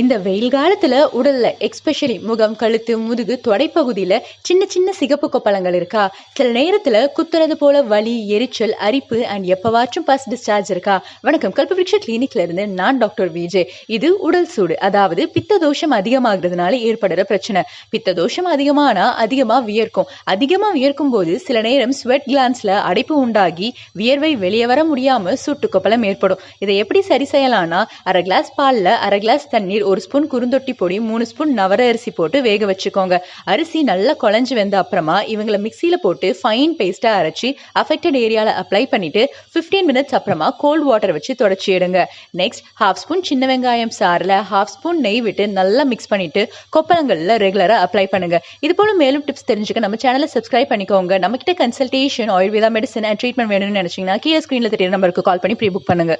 இந்த வெயில் காலத்துல உடல்ல எக்ஸ்பெஷலி முகம் கழுத்து முதுகு தொடைப்பகுதியில சின்ன சின்ன சிகப்பு கொப்பளங்கள் இருக்கா? சில நேரத்துல குத்துறது போல வலி எரிச்சல் அரிப்பு அண்ட் எப்பவாச்சும் பஸ் டிஸ்சார்ஜ் இருக்கா? வணக்கம். கல்பவிருஷ கிளினிக்ல இருந்து நான் டாக்டர் விஜே இது உடல் சூடு. அதாவது பித்த தோஷம் அதிகமாகிறதுனால ஏற்படுற பிரச்சனை. பித்த தோஷம் அதிகமானா அதிகமா வியர்க்கும். அதிகமா வியர்க்கும் போது சில நேரம் ஸ்வெட் கிளான்ஸ்ல அடைப்பு உண்டாகி வியர்வை வெளியே வர முடியாம சுட்டு கொப்பளம் ஏற்படும். இதை எப்படி சரி செய்யலாம்னா அரை கிளாஸ் பால்ல அரை கிளாஸ் தண்ணீர் ஒரு ஸ்பூன் குறுந்தொட்டி பொடி மூணு ஸ்பூன் நவர அரிசி போட்டு வேக வச்சுக்கோங்க. அரிசி நல்லா குழஞ்சி வெந்த அப்புறமா இவங்களை மிக்சியில் போட்டு ஃபைன் பேஸ்ட்டாக அரைச்சி அஃபெக்டட் ஏரியாவில் அப்ளை பண்ணிட்டு 15 மினிட்ஸ் அப்புறமா கோல்ட் வாட்டர் வச்சு தொடச்சி எடுங்க. நெக்ஸ்ட் ஹாஃப் ஸ்பூன் சின்ன வெங்காயம் சாறில் ஹாஃப் ஸ்பூன் நெய் விட்டு நல்லா மிக்ஸ் பண்ணிட்டு கொப்பளங்களில் ரெகுலராக அப்ளை பண்ணுங்க. இது போல மேலும் டிப்ஸ் தெரிஞ்சுக்க நம்ம சேனலை சப்ஸ்கிரைப் பண்ணிக்கோங்க. நம்ம கிட்ட consultation Ayurveda medicine and treatment வேணும்னு நினைச்சீங்கன்னா கீழே ஸ்க்ரீனில் தெரியுற நம்பருக்கு கால் பண்ணி ப்ரீ புக் பண்ணுங்க.